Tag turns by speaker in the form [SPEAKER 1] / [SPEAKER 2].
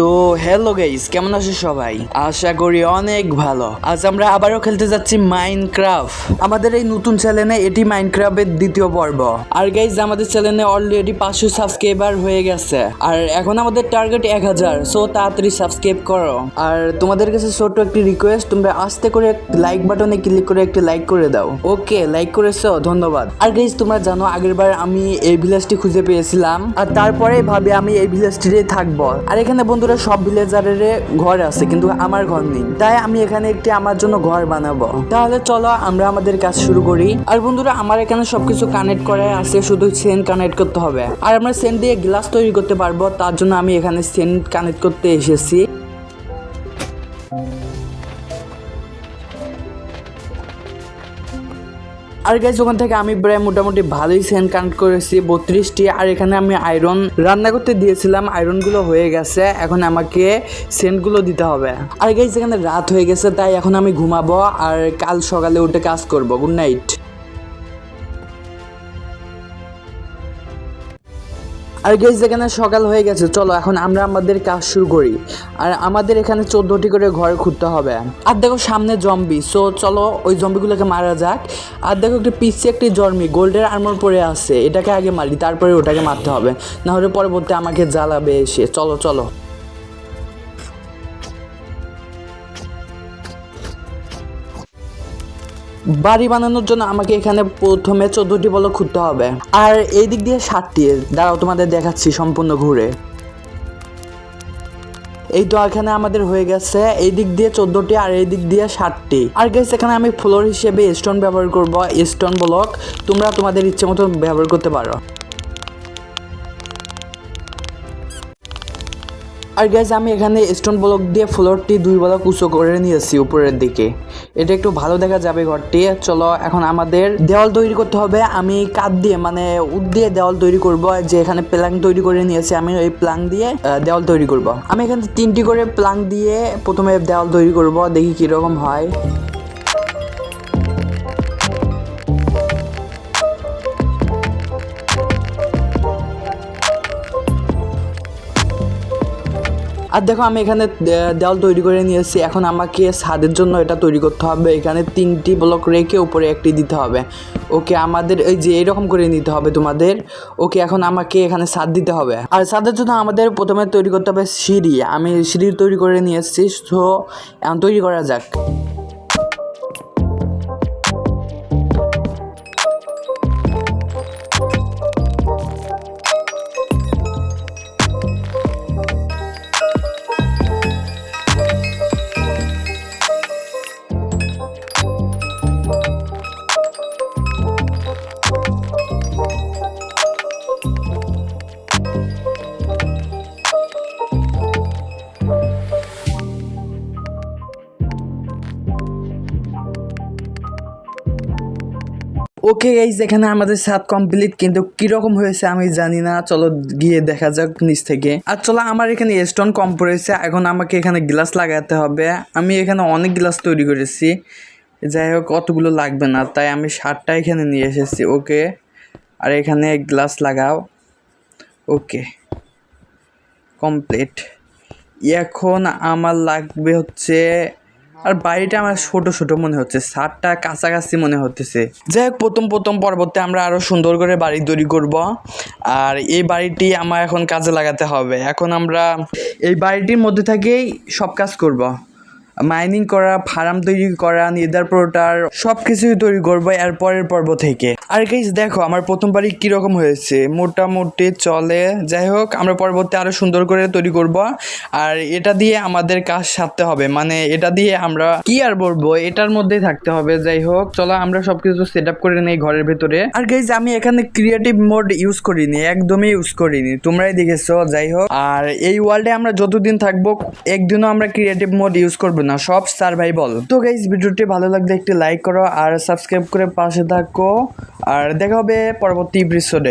[SPEAKER 1] তো hello guys কেমন আছো সবাই? আশা করি অনেক ভালো। আজ আমরা আবারও খেলতে যাচ্ছি মাইনক্রাফট আমাদের এই নতুন চ্যানেলে এটি মাইনক্রাফটের দ্বিতীয় পর্ব। আর গাইস আমাদের চ্যানেলে অলরেডি পাঁচশো সাবস্ক্রাইবার হয়ে গেছে। আর এখন আমাদের টার্গেট এক হাজার সো তাড়াতাড়ি সাবস্ক্রাইব করো। আর তোমাদের কাছে ছোট্ট একটি রিকোয়েস্ট তোমরা আস্তে করে লাইক বাটনে ক্লিক করে একটি লাইক করে দাও। ওকে লাইক করেছ, ধন্যবাদ। আর গাইস তোমরা জানো, আগেরবার আমি এই ভিলেজটি খুঁজে পেয়েছিলাম। আর তারপরে ভাবে আমি এই ভিলেজটিতে থাকব। আর এখানে বন্ধুরা সব ভিলেজারের ঘর আছে, কিন্তু আমার ঘর নেই। তাই আমি এখানে একটি আমার জন্য ঘর বানাবো। তাহলে চলো আমরা আমাদের কাজ শুরু করি। আর বন্ধুরা, আমার এখানে সবকিছু কানেক্ট করা আছে, শুধু সেন্ট কানেক্ট করতে হবে। আর আমরা সেন্ট দিয়ে গ্লাস তৈরি করতে পারব, তার জন্য আমি এখানে সেন্ট কানেক্ট করতে এসেছি। আর গাইজ ওখান থেকে আমি প্রায় মোটামুটি ভালোই সেন কানেক্ট করেছি, বত্রিশটি। আর এখানে আমি আয়রন রান্না করতে দিয়েছিলাম আয়রনগুলো হয়ে গেছে, এখন আমাকে সেন্টগুলো দিতে হবে। আর গাইজ এখানে রাত হয়ে গেছে, তাই এখন আমি ঘুমাবো, আর কাল সকালে উঠে কাজ করব। গুড নাইট আর গেস এখানে সকাল হয়ে গেছে। চলো, এখন আমরা আমাদের কাজ শুরু করি। আর আমাদের এখানে চোদ্দোটি করে ঘর খুঁজতে হবে। আর দেখো, সামনে জম্বি সো চলো, ওই জম্বিগুলোকে মারা যাক। আর দেখো, একটি পিছিয়ে একটি জর্মি। গোল্ডের আর্মর পরে আছে। এটাকে আগে মারি, তারপরে ওটাকে মারতে হবে। নাহলে পরবর্তী আমাকে জ্বালাবে এসে। চলো চলো। বাড়ি বানানোর জন্য আমাকে এখানে প্রথমে চোদ্দটি বলক খুঁজতে হবে। আর এই দিক দিয়ে সাতটি দাঁড়াও, তোমাদের দেখাচ্ছি সম্পূর্ণ ঘুরে। এই তো এখানে আমাদের হয়ে গেছে। এই দিক দিয়ে চোদ্দটি আর এই দিক দিয়ে ষাটটি। আর গেছে এখানে আমি ফ্লোর হিসেবে স্টোন ব্যবহার করব। স্টোন ব্লক তোমরা তোমাদের ইচ্ছে মতো ব্যবহার করতে পারো। আর গ্যাস আমি এখানে স্টোন ব্লক দিয়ে ফ্লোরটি দুই ব্লক উঁচু করে নিয়েছি উপরের দিকে। এটা একটু ভালো দেখা যাবে ঘরটি। চলো, এখন আমাদের দেওয়াল তৈরি করতে হবে। আমি কাঠ দিয়ে মানে উদ দিয়ে দেওয়াল তৈরি করব। যে এখানে প্ল্যাং তৈরি করে নিয়েছি, আমি ওই প্ল্যাং দিয়ে দেওয়াল তৈরি করব। আমি এখানে তিনটি করে প্ল্যাং দিয়ে প্রথমে দেওয়াল তৈরি করব, দেখি কীরকম হয়। আর দেখো আমি এখানে দেওয়াল তৈরি করে নিয়েছি। এখন আমাকে ছাদের জন্য এটা তৈরি করতে হবে। এখানে তিনটি ব্লক রেখে উপরে একটি দিতে হবে। ওকে, আমাদের এই যে এরকম করে নিতে হবে তোমাদের। ওকে, এখন আমাকে এখানে ছাদ দিতে হবে। আর ছাদের জন্য আমাদের প্রথমে তৈরি করতে হবে সিঁড়ি। আমি সিঁড়ি তৈরি করে নিয়ে এসেছি। তো এখন তৈরি করা যাক। ওকে গাইজ এখানে আমাদের সাত কমপ্লিট কিন্তু কীরকম হয়েছে আমি জানি না। চলো গিয়ে দেখা যাক নিচ থেকে। আর চলো, আমার এখানে স্টোন কম পড়েছে এখন আমাকে এখানে গ্লাস লাগাতে হবে। আমি এখানে অনেক গ্লাস তৈরি করেছি। যাই হোক, অতগুলো লাগবে না। তাই আমি সারটা এখানে নিয়ে এসেছি। ওকে আর এখানে গ্লাস লাগাও। ওকে কমপ্লিট এখন আমার লাগবে হচ্ছে আর বাড়িটা আমার ছোট ছোট মনে হচ্ছে। সারটা কাছাকাছি মনে হচ্ছে। যাই হোক, প্রথম প্রথম পর্বতে আমরা আরও সুন্দর করে বাড়ি তৈরি করব। আর এই বাড়িটি আমার এখন কাজে লাগাতে হবে। এখন আমরা এই বাড়িটির মধ্যে থেকেই সব কাজ করব। মাইনিং করা ফার্ম তৈরি করা নিদার প্রোটার সব কিছুই তৈরি করব এর পরের পর্ব থেকে। আর গাইজ দেখো, আমার প্রথম বাড়ি কীরকম হয়েছে? মোটামুটি চলে। যাই হোক, আমরা পরবর্তী আরও সুন্দর করে তৈরি করব। আর এটা দিয়ে আমাদের কাজ সারতে হবে। মানে এটা দিয়ে আমরা কি আর বলব? এটার মধ্যেই থাকতে হবে। যাই হোক, চলো আমরা সব কিছু সেট আপ করে নেই ঘরের ভেতরে। আর গাইজ আমি এখানে ক্রিয়েটিভ মোড ইউজ করিনি, একদমই ইউজ করিনি। তোমরাই দেখেছ, যাই হোক। আর এই ওয়ার্ল্ডে আমরা যতদিন থাকব, একদিনও আমরা ক্রিয়েটিভ মোড ইউজ করব না, সব সার্ভাইভাল তো গাইজ ভিডিওটি ভালো লাগলে একটি লাইক করো আর সাবস্ক্রাইব করে পাশে থাকো। আর দেখা হবে পরবর্তী এপিসোডে